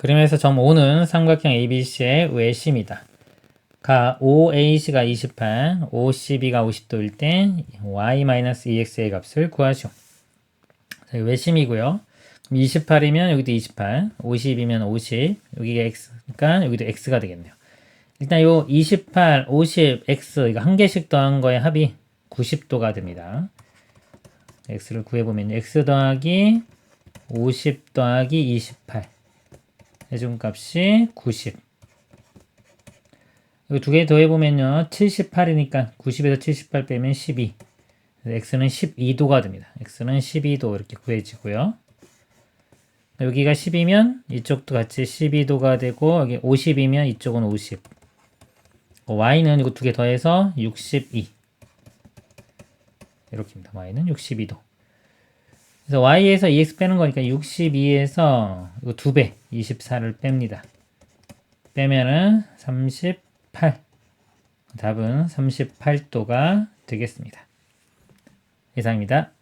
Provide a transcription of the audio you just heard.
그러면서 점 O는 삼각형 ABC의 외심이다. 가 OAC가 28, OCB가 50도일 때 y-ex의 값을 구하시오. 자, 외심이고요. 28이면 여기도 28, 50이면 50, 여기가 x니까 여기도 x가 되겠네요. 일단 요 28, 50, x 이거 한 개씩 더한 거의 합이 90도가 됩니다. x를 구해보면 x 더하기 50 더하기 28 해준 값이 90 이거 두 개 더해보면요 78이니까 90에서 78 빼면 12 그래서 x는 12도가 됩니다. x는 12도 이렇게 구해지고요. 여기가 10이면 이쪽도 같이 12도가 되고 여기 50이면 이쪽은 50 어, y는 이거 두 개 더해서 62 이렇게입니다. y는 62도 그래서 y에서 2x 빼는 거니까 62에서 이거 2배 24를 뺍니다. 빼면은 38 답은 38도가 되겠습니다. 이상입니다.